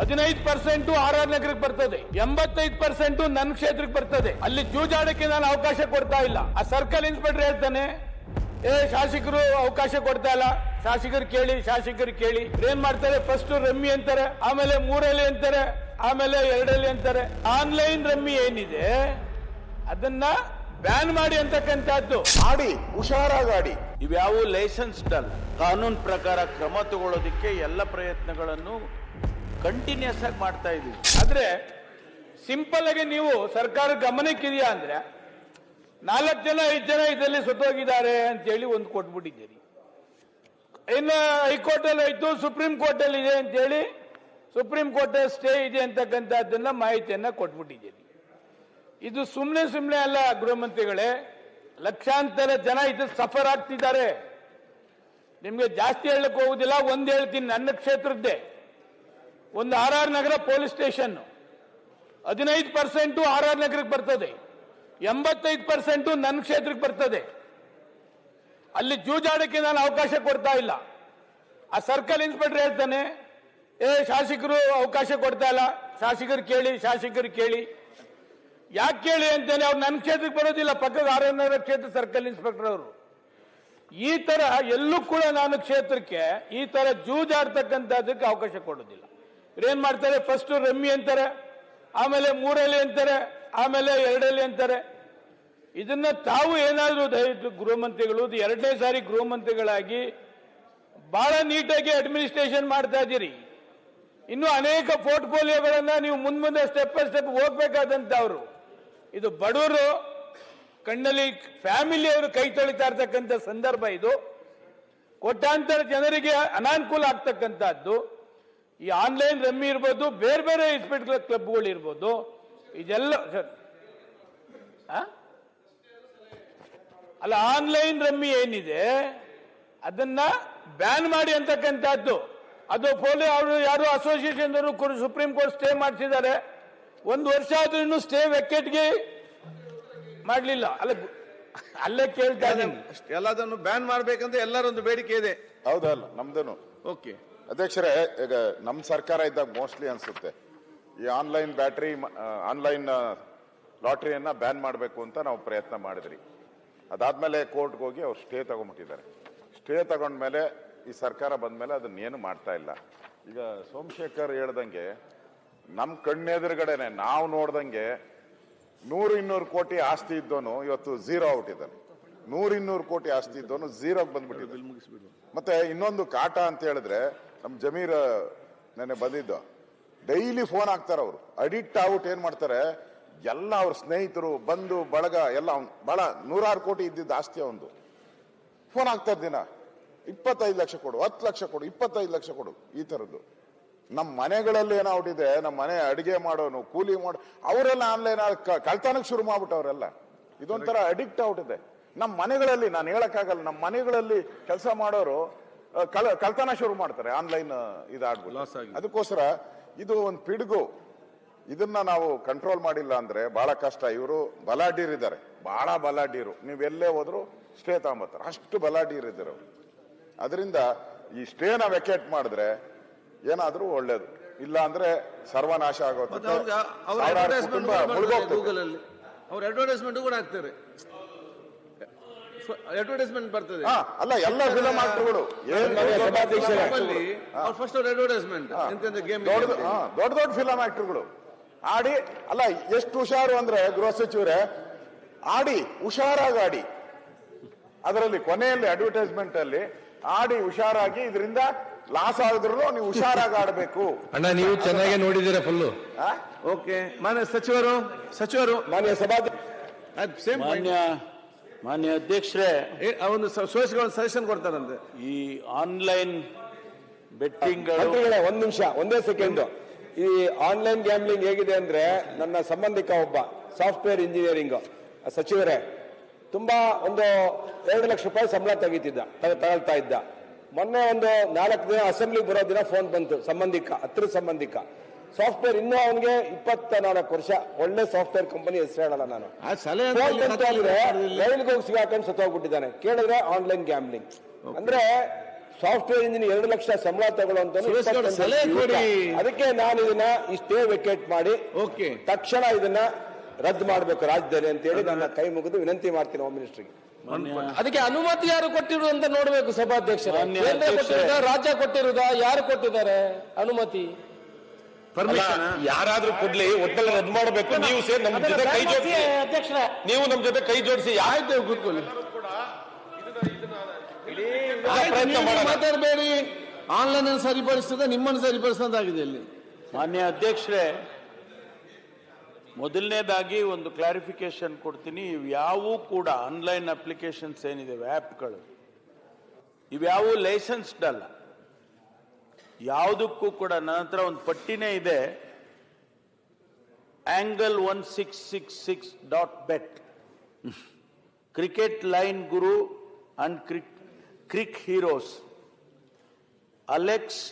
ಹದಿನೈದು percent R R ನಗರಕ್ಕೆ ಬರ್ತದೆ. ಎಂಬತ್ತೈದು ಪರ್ಸೆಂಟ್ ನನ್ನ ಕ್ಷೇತ್ರಕ್ಕೆ ಬರ್ತದೆ. ಅಲ್ಲಿ ಜೂಜಾಡಕ್ಕೆ ನಾನು ಅವಕಾಶ ಕೊಡ್ತಾ ಇಲ್ಲ. ಆ ಸರ್ಕಲ್ ಇನ್ಸ್ಪೆಕ್ಟರ್ ಹೇಳ್ತಾನೆ ಏ ಶಾಸಕರು ಅವಕಾಶ ಕೊಡ್ತಾ ಇಲ್ಲ. ಶಾಸಕರು ಕೇಳಿ ಶಾಸಕರು ಕೇಳಿ. ಏನ್ ಮಾಡ್ತಾರೆ? ಫಸ್ಟ್ ರಮ್ಮಿ ಅಂತಾರೆ ಆಮೇಲೆ ಮೂರಲ್ಲಿ ಅಂತಾರೆ ಆಮೇಲೆ ಎರಡಲ್ಲಿ ಅಂತಾರೆ. ಆನ್ಲೈನ್ ರಮ್ಮಿ ಏನಿದೆ ಅದನ್ನ ಬ್ಯಾನ್ ಮಾಡಿ ಅಂತಕ್ಕಂಥದ್ದು. ಆಡಿ ಹುಷಾರಾಗಿ ಇವ್ಯಾವು ಲೈಸೆನ್ಸ್ಡ್ ಅಲ್ಲ ಕಾನೂನು ಪ್ರಕಾರ ಕ್ರಮ ತಗೊಳ್ಳೋದಕ್ಕೆ ಎಲ್ಲ ಪ್ರಯತ್ನಗಳನ್ನು ಕಂಟಿನ್ಯೂಸ್ ಆಗಿ ಮಾಡ್ತಾ ಇದ್ದೀವಿ. ಆದ್ರೆ ಸಿಂಪಲ್ ಆಗಿ ನೀವು ಸರ್ಕಾರ ಗಮನಕ್ಕಿದೆಯಾ ಅಂದ್ರೆ ನಾಲ್ಕು ಜನ, ಐದು ಜನ ಇದರಲ್ಲಿ ಸುತ್ತೋಗಿದ್ದಾರೆ ಅಂತೇಳಿ ಒಂದು ಕೊಟ್ಬಿಟ್ಟಿದ್ದೀರಿ. ಇನ್ನು ಹೈಕೋರ್ಟ್ ಅಲ್ಲಿ ಆಯ್ತು, ಸುಪ್ರೀಂ ಕೋರ್ಟ್ ಅಲ್ಲಿ ಇದೆ ಅಂತೇಳಿ ಸುಪ್ರೀಂ ಕೋರ್ಟ್ ಸ್ಟೇ ಇದೆ ಅಂತಕ್ಕಂಥದ್ದನ್ನ ಮಾಹಿತಿಯನ್ನ ಕೊಟ್ಬಿಟ್ಟಿದ್ದೀರಿ. ಇದು ಸುಮ್ಮನೆ ಸುಮ್ಮನೆ ಅಲ್ಲ ಗೃಹಮಂತ್ರಿಗಳೇ ಲಕ್ಷಾಂತರ ಜನ ಇದು ಸಫರ್ ಆಗ್ತಿದ್ದಾರೆ. ನಿಮ್ಗೆ ಜಾಸ್ತಿ ಹೇಳಕ್ ಹೋಗುದಿಲ್ಲ, ಒಂದ್ ಹೇಳ್ತೀನಿ, ನನ್ನ ಕ್ಷೇತ್ರದ್ದೇ. ಒಂದು ಆರ್ ಆರ್ ನಗರ ಪೊಲೀಸ್ ಸ್ಟೇಷನ್. ಹದಿನೈದು ಪರ್ಸೆಂಟು ಆರ್ ಆರ್ ನಗರಕ್ಕೆ ಬರ್ತದೆ. ಎಂಬತ್ತೈದು ಪರ್ಸೆಂಟ್ ನನ್ನ ಕ್ಷೇತ್ರಕ್ಕೆ ಬರ್ತದೆ. ಅಲ್ಲಿ ಜೂಜಾಡಕ್ಕೆ ನಾನು ಅವಕಾಶ ಕೊಡ್ತಾ ಇಲ್ಲ. ಆ ಸರ್ಕಲ್ ಇನ್ಸ್ಪೆಕ್ಟರ್ ಹೇಳ್ತಾನೆ, ಏ, ಶಾಸಕರು ಅವಕಾಶ ಕೊಡ್ತಾ ಇಲ್ಲ. ಶಾಸಕರು ಕೇಳಿ ಶಾಸಕರು ಕೇಳಿ. ಯಾಕೆ ಕೇಳಿ ಅಂತಾನೆ ಅವ್ರು ನನ್ನ ಕ್ಷೇತ್ರಕ್ಕೆ ಬರೋದಿಲ್ಲ, ಪಕ್ಕದ ಆರ್ ಆರ್ ನಗರ ಕ್ಷೇತ್ರ ಸರ್ಕಲ್ ಇನ್ಸ್ಪೆಕ್ಟರ್ ಅವರು. ಈ ತರ ಎಲ್ಲೂ ಕೂಡ ನಾನು ಕ್ಷೇತ್ರಕ್ಕೆ ಈ ತರ ಜೂಜಾಡ್ತಕ್ಕಂಥದಕ್ಕೆ ಅವಕಾಶ ಕೊಡೋದಿಲ್ಲ. ಏನ್ ಮಾಡ್ತಾರೆ? ಫಸ್ಟ್ ರಮ್ಮಿ ಅಂತಾರೆ, ಆಮೇಲೆ ಮೂರಲ್ಲಿ ಅಂತಾರೆ, ಆಮೇಲೆ ಎರಡಲ್ಲಿ ಅಂತಾರೆ. ಇದನ್ನ ತಾವು ಏನಾದರೂ ದಯವಿಟ್ಟು ಗೃಹ ಮಂತ್ರಿಗಳು ಎರಡನೇ ಸಾರಿ ಗೃಹ ಮಂತ್ರಿಗಳಾಗಿ ಬಹಳ ನೀಟಾಗಿ ಅಡ್ಮಿನಿಸ್ಟ್ರೇಷನ್ ಮಾಡ್ತಾ ಇದ್ದೀರಿ. ಇನ್ನು ಅನೇಕ ಪೋರ್ಟ್ಫೋಲಿಯೋಗಳನ್ನ ನೀವು ಮುಂದ್ ಸ್ಟೆಪ್ ಬೈ ಸ್ಟೆಪ್ ಹೋಗ್ಬೇಕಾದಂತವ್ರು ಇದು ಬಡವರು ಕಣ್ಣಲ್ಲಿ ಫ್ಯಾಮಿಲಿಯವರು ಕೈ ತೊಳಿತಾ ಇರ್ತಕ್ಕಂಥ ಸಂದರ್ಭ ಇದು. ಕೋಟ್ಯಾಂತರ ಜನರಿಗೆ ಅನಾನುಕೂಲ ಆಗ್ತಕ್ಕಂಥದ್ದು ಈ ಆನ್ಲೈನ್ ರಮ್ಮಿ ಇರ್ಬೋದು ಬೇರೆ ಬೇರೆ ಇಸ್ಪೀಟ್ ಕ್ಲಬ್ಗಳು ಇರ್ಬೋದು. ಇದೆಲ್ಲ ಸರ್? ಅಲ್ಲ ಆನ್ಲೈನ್ ರಮ್ಮಿ ಏನಿದೆ ಅದನ್ನ ಬ್ಯಾನ್ ಮಾಡಿ ಅಂತಕ್ಕಂಥದ್ದು. ಅದು ಪೋಲಿಯೋ ಅವರು ಯಾರು ಅಸೋಸಿಯೇಷನ್ ಅವರು ಸುಪ್ರೀಂ ಕೋರ್ಟ್ ಸ್ಟೇ ಮಾಡಿಸಿದ್ದಾರೆ. ಒಂದು ವರ್ಷ ಆದ್ರೂ ಇನ್ನು ಸ್ಟೇ ವೆಕೆಟ್ಗೆ ಮಾಡಲಿಲ್ಲ. ಅಲ್ಲ ಅಲ್ಲೇ ಕೇಳ್ತಾ ಇದ್ದೀನಿ. ಎಲ್ಲದನ್ನು ಬ್ಯಾನ್ ಮಾಡ್ಬೇಕಂತ ಎಲ್ಲರೊಂದು ಬೇಡಿಕೆ ಇದೆ. ಹೌದಲ್ಲ ನಮ್ದೇನು. ಓಕೆ ಅಧ್ಯಕ್ಷರೇ ಈಗ ನಮ್ಮ ಸರ್ಕಾರ ಇದ್ದಾಗ ಮೋಸ್ಟ್ಲಿ ಅನಿಸುತ್ತೆ ಈ ಆನ್ಲೈನ್ ಬ್ಯಾಟ್ರಿ ಆನ್ಲೈನ್ ಲಾಟ್ರಿಯನ್ನ ಬ್ಯಾನ್ ಮಾಡಬೇಕು ಅಂತ ನಾವು ಪ್ರಯತ್ನ ಮಾಡಿದ್ರಿ. ಅದಾದ್ಮೇಲೆ ಕೋರ್ಟ್ಗೆ ಹೋಗಿ ಅವ್ರು ಸ್ಟೇ ತಗೊಂಡ್ಬಿಟ್ಟಿದ್ದಾರೆ. ಸ್ಟೇ ತಗೊಂಡ್ಮೇಲೆ ಈ ಸರ್ಕಾರ ಬಂದ್ಮೇಲೆ ಅದನ್ನೇನು ಮಾಡ್ತಾ ಇಲ್ಲ. ಈಗ ಸೋಮಶೇಖರ್ ಹೇಳ್ದಂಗೆ ನಮ್ಮ ಕಣ್ಣೆದುರುಗಡೆನೆ ನಾವು ನೋಡ್ದಂಗೆ ನೂರು ಇನ್ನೂರು ಕೋಟಿ ಆಸ್ತಿ ಇದ್ದೋನು ಇವತ್ತು ಝೀರೋ ಔಟ್ ಇದ್ದಾನೆ. ನೂರು ಇನ್ನೂರು ಕೋಟಿ ಆಸ್ತಿ ಇದ್ದೋನು ಝೀರೋಗೆ ಬಂದ್ಬಿಟ್ಟಿದ್ದಾನೆ. ಮತ್ತೆ ಇನ್ನೊಂದು ಕಾಟ ಅಂತ ಹೇಳಿದ್ರೆ ನಮ್ ಜಮೀರ್ ನೆನೆ ಬಂದಿದ್ದು. ಡೈಲಿ ಫೋನ್ ಹಾಕ್ತಾರ ಅವರು. ಅಡಿಕ್ಟ್ ಆಗ್ಬಿಟ್ಟು ಏನು ಮಾಡ್ತಾರೆ, ಎಲ್ಲ ಅವ್ರ ಸ್ನೇಹಿತರು ಬಂದು ಬಳಗ, ಎಲ್ಲ ಅವ್ನು ಬಹಳ ನೂರಾರು ಕೋಟಿ ಇದ್ದಿದ್ದ ಆಸ್ತಿ ಅವನು ಫೋನ್ ಹಾಕ್ತಾರೆ ದಿನ. ಇಪ್ಪತ್ತೈದು ಲಕ್ಷ ಕೊಡು, ಹತ್ತು ಲಕ್ಷ ಕೊಡು, ಇಪ್ಪತ್ತೈದು ಲಕ್ಷ ಕೊಡು, ಈ ತರದ್ದು ನಮ್ಮ ಮನೆಗಳಲ್ಲಿ ಏನಾಗ್ಬಿಟ್ಟಿದೆ ನಮ್ಮ ಮನೆ ಅಡಿಗೆ ಮಾಡೋನು, ಕೂಲಿ ಮಾಡೋ, ಅವರೆಲ್ಲ ಆನ್ಲೈನ್ ಕಳ್ತನಕ್ಕೆ ಶುರು ಮಾಡ್ಬಿಟ್ಟವರೆಲ್ಲ ಇದೊಂಥರ ಅಡಿಕ್ಟ್ ಆಗ್ಬಿಟ್ಟಿದೆ. ನಮ್ಮ ಮನೆಗಳಲ್ಲಿ, ನಾನು ಹೇಳೋಕ್ಕಾಗಲ್ಲ ನಮ್ಮ ಮನೆಗಳಲ್ಲಿ ಕೆಲಸ ಮಾಡೋರು ಕಳ ಕಳ್ತನ ಶುರು ಮಾಡ್ತಾರೆ ಆನ್ಲೈನ್ ಇದಾಗ್ಬೋದು ಅದಕ್ಕೋಸ್ಕರ ಇದು ಒಂದು ಪಿಡುಗು. ಇದನ್ನ ನಾವು ಕಂಟ್ರೋಲ್ ಮಾಡಿಲ್ಲ ಅಂದ್ರೆ ಬಹಳ ಕಷ್ಟ. ಇವರು ಬಲಾಢ್ಯರು ಇದ್ದಾರೆ. ಬಹಳ ಬಲಾಢ್ಯರು. ಎಲ್ಲೇ ಹೋದ್ರು ಸ್ಟೇ ತಗೊಂಬತ್ತಾರೆ. ಅಷ್ಟು ಬಲಾಢ್ಯರು ಇದ್ದಾರೆ ಅವರು. ಅದರಿಂದ ಈ ಸ್ಟೇನ ವೆಕೇಟ್ ಮಾಡಿದ್ರೆ ಏನಾದ್ರೂ ಒಳ್ಳೇದು. ಇಲ್ಲ ಅಂದ್ರೆ ಸರ್ವನಾಶ ಆಗೋದು ಮುಳುಗೋಗ್ತದೆ. ಅವ್ರ ಅಡ್ವರ್ಟೈಸ್ಮೆಂಟ್ ಕೂಡ ಹಾಕ್ತಾರೆ. ಅಡ್ವರ್ಟೈಸ್ಮೆಂಟ್ ಬರ್ತದೆ. ಹಾ ಅಲ್ಲ ಎಲ್ಲ ಫಿಲಂ ಆಕ್ಟರ್ಗಳು ಏನ್ ಅಲ್ಲಿ ಅವ್ರು ಫಸ್ಟ್ ಅವ್ರ ಅಡ್ವರ್ಟೈಸ್ಮೆಂಟ್ ಎಂತೆಂತ ಗೇಮ್ ದೊಡ್ಡ ಹಾ, ದೊಡ್ಡ ದೊಡ್ಡ ಫಿಲಂ ಆಕ್ಟರ್ಗಳು ಆಡಿ ಅಲ್ಲ ಎಷ್ಟು ಹುಷಾರು ಅಂದ್ರೆ ಗೃಹ ಸಚಿವರೇ ಆಡಿ ಹುಷಾರಾಗಿ ಆಡಿ ಅದರಲ್ಲಿ ಕೊನೆಯಲ್ಲಿ ಅಡ್ವರ್ಟೈಸ್ಮೆಂಟ್ ಅಲ್ಲಿ ಆಡಿ ಹುಷಾರಾಗಿ ಇದರಿಂದ ಲಾಸ್ ಆದ್ರೂ ನೀವು ಹುಷಾರಾಗಿ ಆಡಬೇಕು ಅಣ್ಣ ನೀವು ಚೆನ್ನಾಗಿ ನೋಡಿದ್ದೀರಾ ಫುಲ್ಲು ಓಕೆ ಮಾನ್ಯ ಸಚಿವರು ಸಚಿವರು. ಮಾನ್ಯ ಸಭಾಧ್ಯಕ್ಷ ಸೇಮ್ ಮಾನ್ಯ ಮಾನ್ಯ ಅಧ್ಯಕ್ಷರೇ ಒಂದು ಸೋರ್ಸ್ಗೆ ಒಂದು ಸಜೆಷನ್ ಕೊಡ್ತಾರಂತೆ ಈ ಆನ್ಲೈನ್ ಬೆಟ್ಟಿಂಗ್ ಮಂತ್ರಿಗಳೇ ಒಂದ್ ನಿಮಿಷ ಒಂದೇ ಸೆಕೆಂಡ್ ಈ ಆನ್ಲೈನ್ ಗ್ಯಾಮ್ಲಿಂಗ್ ಹೇಗಿದೆ ಅಂದ್ರೆ ನನ್ನ ಸಂಬಂಧಿಕ ಒಬ್ಬ ಸಾಫ್ಟ್ವೇರ್ ಇಂಜಿನಿಯರಿಂಗ್ ಸಚಿವರೇ ತುಂಬಾ ಒಂದು ಎರಡು ಲಕ್ಷ ರೂಪಾಯಿ ಸಂಬಳ ತೆಗೀತಿದ್ದ ತಗೊಳ್ತಾ ಇದ್ದ. ಮೊನ್ನೆ ಒಂದು ನಾಲ್ಕು ದಿನ ಅಸೆಂಬ್ಲಿ ಬರೋ ದಿನ ಫೋನ್ ಬಂತು ಸಂಬಂಧಿಕ ಹತ್ರ ಸಂಬಂಧಿಕ. ಸಾಫ್ಟ್ವೇರ್ ಇನ್ನೂ ಅವನಿಗೆ ಇಪ್ಪತ್ತ ನಾಲ್ಕು ವರ್ಷ. ಒಳ್ಳೆ ಸಾಫ್ಟ್ವೇರ್ ಕಂಪನಿ ಹೆಸರು ಹೇಳಲ್ಲ ನಾನು. ಅಂತ ರೈಲ್ಗೆ ಹೋಗಿ ಸಿಗಾಕೊಂಡು ಸತ್ತೋಗ್ಬಿಟ್ಟಿದ್ದಾನೆ ಕೇಳಿದ್ರೆ ಆನ್ಲೈನ್ ಗ್ಯಾಮ್ಲಿಂಗ್ ಅಂದ್ರೆ ಸಾಫ್ಟ್ವೇರ್ ಇಂಜಿನಿಯರ್ ಎರಡು ಲಕ್ಷ ಸಂಬಳ ತಗೊಳ್ಳುವಂತ. ಅದಕ್ಕೆ ನಾನು ಇದನ್ನ ಇಷ್ಟೇ ವೆಕೇಟ್ ಮಾಡಿ. ಓಕೆ ತಕ್ಷಣ ಇದನ್ನ ರದ್ದು ಮಾಡಬೇಕು ರಾಜ್ಯದಲ್ಲಿ ಅಂತೇಳಿ ನನ್ನ ಕೈ ಮುಗಿದು ವಿನಂತಿ ಮಾಡ್ತೀನಿ ಹೋಮ್ ಮಿನಿಸ್ಟರ್ಗೆ ಅದಕ್ಕೆ ಅನುಮತಿ ಯಾರು ಕೊಟ್ಟಿರು ಅಂತ ನೋಡ್ಬೇಕು ಸಭಾಧ್ಯಕ್ಷರ? ರಾಜ್ಯ ಕೊಟ್ಟಿರುದಾ ಯಾರು ಕೊಟ್ಟಿದ್ದಾರೆ ಅನುಮತಿ? ಯಾರಾದ್ರೂ ಕೊಡ್ಲಿ ಒಟ್ಟಲ್ಲಿ ರದ್ದು ಮಾಡಬೇಕು ನೀವು ಸೇರಿ ನಮ್ಮ ಜೊತೆ ಕೈ ಜೋಡಿಸಿ. ಅಧ್ಯಕ್ಷರ. ನೀವು ನಮ್ಮ ಜೊತೆ ಕೈ ಜೋಡಿಸಿ. ಆಯ್ತು ಕೂತ್ಕೊಳ್ಳಿ. ಮಾತಾಡಬೇಡಿ. ಆನ್ಲೈನ್ ಅನ್ನು ಸರಿಪಡಿಸ್ತದೆ ನಿಮ್ಮನ್ನು ಸರಿಪಡಿಸೋದಾಗಿದೆ ಇಲ್ಲಿ. ಮಾನ್ಯ ಅಧ್ಯಕ್ಷರೇ ಮೊದಲನೇದಾಗಿ ಒಂದು ಕ್ಲಾರಿಫಿಕೇಶನ್ ಕೊಡ್ತೀನಿ. ಇವ್ಯಾವೂ ಕೂಡ ಆನ್ಲೈನ್ ಅಪ್ಲಿಕೇಶನ್ಸ್ ಏನಿದೆ ಆ್ಯಪ್ಗಳು ಇವ್ಯಾವು ಲೈಸೆನ್ಸ್ಡ್ ಅಲ್ಲ. ಯಾವುದಕ್ಕೂ ಕೂಡ ನನ್ನ ಹತ್ರ ಒಂದು ಪಟ್ಟಿನೇ ಇದೆ. Angle one six six six dot bet cricket line guru and crick crick heroes alex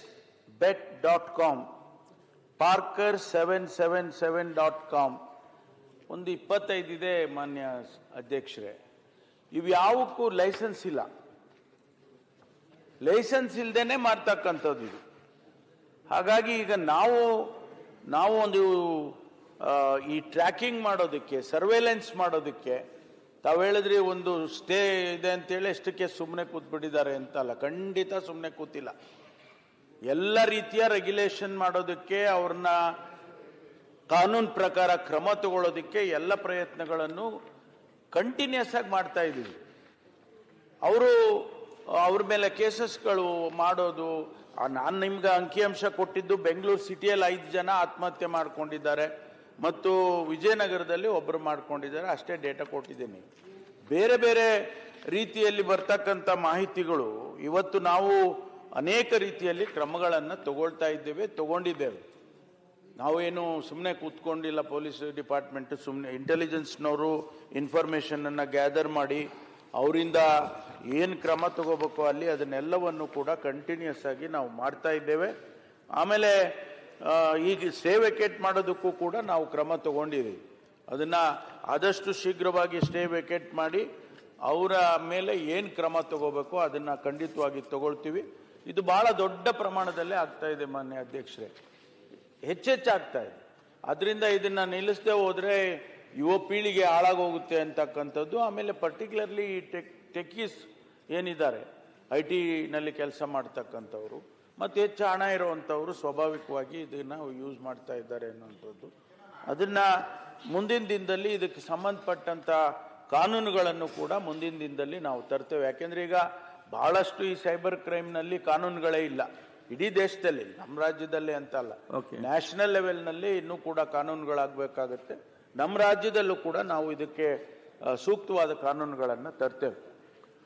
bet dot com parker seven seven seven dot com ಒಂದು ಇಪ್ಪತ್ತೈದು ಇದೆ ಮಾನ್ಯ ಅಧ್ಯಕ್ಷರೇ. ಇವ್ಯಾವಕ್ಕೂ ಲೈಸೆನ್ಸ್ ಇಲ್ಲ. ಲೈಸೆನ್ಸ್ ಇಲ್ದೇನೆ ಮಾಡ್ತಕ್ಕಂಥದ್ದು ಇದು. ಹಾಗಾಗಿ ಈಗ ನಾವು ನಾವು ಒಂದು ಈ ಟ್ರ್ಯಾಕಿಂಗ್ ಮಾಡೋದಕ್ಕೆ ಸರ್ವೇಲೆನ್ಸ್ ಮಾಡೋದಕ್ಕೆ ತಾವು ಹೇಳಿದ್ರಿ ಒಂದು ಸ್ಟೇ ಇದೆ ಅಂತೇಳಿ ಎಷ್ಟಕ್ಕೆ ಸುಮ್ಮನೆ ಕೂತ್ಬಿಟ್ಟಿದ್ದಾರೆ ಅಂತ ಅಲ್ಲ ಖಂಡಿತ ಸುಮ್ಮನೆ ಕೂತಿಲ್ಲ. ಎಲ್ಲ ರೀತಿಯ ರೆಗ್ಯುಲೇಷನ್ ಮಾಡೋದಕ್ಕೆ, ಅವ್ರನ್ನ ಕಾನೂನು ಪ್ರಕಾರ ಕ್ರಮ ತಗೊಳ್ಳೋದಕ್ಕೆ ಎಲ್ಲ ಪ್ರಯತ್ನಗಳನ್ನು ಕಂಟಿನ್ಯೂಸ್ ಆಗಿ ಮಾಡ್ತಾ ಇದ್ದೀವಿ. ಅವರು ಅವ್ರ ಮೇಲೆ ಕೇಸಸ್ಗಳು ಮಾಡೋದು ನಾನು ನಿಮ್ಗೆ ಅಂಕಿಅಂಶ ಕೊಟ್ಟಿದ್ದು ಬೆಂಗಳೂರು ಸಿಟಿಯಲ್ಲಿ ಐದು ಜನ ಆತ್ಮಹತ್ಯೆ ಮಾಡ್ಕೊಂಡಿದ್ದಾರೆ ಮತ್ತು ವಿಜಯನಗರದಲ್ಲಿ ಒಬ್ಬರು ಮಾಡ್ಕೊಂಡಿದ್ದಾರೆ, ಅಷ್ಟೇ ಡೇಟಾ ಕೊಟ್ಟಿದ್ದೀನಿ. ಬೇರೆ ಬೇರೆ ರೀತಿಯಲ್ಲಿ ಬರ್ತಕ್ಕಂಥ ಮಾಹಿತಿಗಳು ಇವತ್ತು ನಾವು ಅನೇಕ ರೀತಿಯಲ್ಲಿ ಕ್ರಮಗಳನ್ನು ತಗೊಳ್ತಾ ಇದ್ದೇವೆ, ತಗೊಂಡಿದ್ದೇವೆ. ನಾವೇನು ಸುಮ್ಮನೆ ಕೂತ್ಕೊಂಡಿಲ್ಲ, ಪೊಲೀಸ್ ಡಿಪಾರ್ಟ್ಮೆಂಟ್ ಸುಮ್ಮನೆ ಇಂಟೆಲಿಜೆನ್ಸ್ನವರು ಇನ್ಫಾರ್ಮೇಷನನ್ನು ಗ್ಯಾದರ್ ಮಾಡಿ, ಅವರಿಂದ ಏನು ಕ್ರಮ ತಗೋಬೇಕು ಅಲ್ಲಿ ಅದನ್ನೆಲ್ಲವನ್ನು ಕೂಡ ಕಂಟಿನ್ಯೂಸ್ ಆಗಿ ನಾವು ಮಾಡ್ತಾ ಇದ್ದೇವೆ. ಆಮೇಲೆ ಈಗ ಸ್ಟೇ ವೆಕೇಟ್ ಮಾಡೋದಕ್ಕೂ ಕೂಡ ನಾವು ಕ್ರಮ ತಗೊಂಡಿದ್ದೀವಿ. ಅದನ್ನು ಆದಷ್ಟು ಶೀಘ್ರವಾಗಿ ಸ್ಟೇ ವೆಕೇಟ್ ಮಾಡಿ ಅವರ ಮೇಲೆ ಏನು ಕ್ರಮ ತಗೋಬೇಕು ಅದನ್ನು ಖಂಡಿತವಾಗಿ ತಗೊಳ್ತೀವಿ. ಇದು ಬಹಳ ದೊಡ್ಡ ಪ್ರಮಾಣದಲ್ಲಿ ಆಗ್ತಾ ಇದೆ ಮಾನ್ಯ ಅಧ್ಯಕ್ಷರೇ. ಹೆಚ್ಚೆಚ್ಚಾಗ್ತಾ ಇದೆ. ಅದರಿಂದ ಇದನ್ನ ನಿಲ್ಲಿಸದೆ ಹೋದರೆ ಯುವ ಪೀಳಿಗೆ ಹಾಳಾಗೋಗುತ್ತೆ ಅಂತಕ್ಕಂಥದ್ದು. ಆಮೇಲೆ ಪರ್ಟಿಕ್ಯುಲರ್ಲಿ ಈ ಟೆಕ್ ಟೆಕ್ಕೀಸ್ ಏನಿದ್ದಾರೆ ಐ ಟಿನಲ್ಲಿ ಕೆಲಸ ಮಾಡ್ತಕ್ಕಂಥವ್ರು ಮತ್ತು ಹೆಚ್ಚು ಹಣ ಇರುವಂಥವ್ರು ಸ್ವಾಭಾವಿಕವಾಗಿ ಇದನ್ನು ಯೂಸ್ ಮಾಡ್ತಾ ಇದ್ದಾರೆ ಅನ್ನುವಂಥದ್ದು. ಅದನ್ನು ಮುಂದಿನ ದಿನದಲ್ಲಿ ಇದಕ್ಕೆ ಸಂಬಂಧಪಟ್ಟಂಥ ಕಾನೂನುಗಳನ್ನು ಕೂಡ ಮುಂದಿನ ದಿನದಲ್ಲಿ ನಾವು ತರ್ತೇವೆ. ಯಾಕೆಂದರೆ ಈಗ ಬಹಳಷ್ಟು ಈ ಸೈಬರ್ ಕ್ರೈಮ್ನಲ್ಲಿ ಕಾನೂನುಗಳೇ ಇಲ್ಲ. ಇಡೀ ದೇಶದಲ್ಲಿ ನಮ್ಮ ರಾಜ್ಯದಲ್ಲಿ ಅಂತಲ್ಲ ನ್ಯಾಷನಲ್ ಲೆವೆಲ್ನಲ್ಲಿ ಇನ್ನೂ ಕೂಡ ಕಾನೂನುಗಳಾಗಬೇಕಾಗತ್ತೆ. ನಮ್ಮ ರಾಜ್ಯದಲ್ಲೂ ಕೂಡ ನಾವು ಇದಕ್ಕೆ ಸೂಕ್ತವಾದ ಕಾನೂನುಗಳನ್ನು ತರ್ತೇವೆ.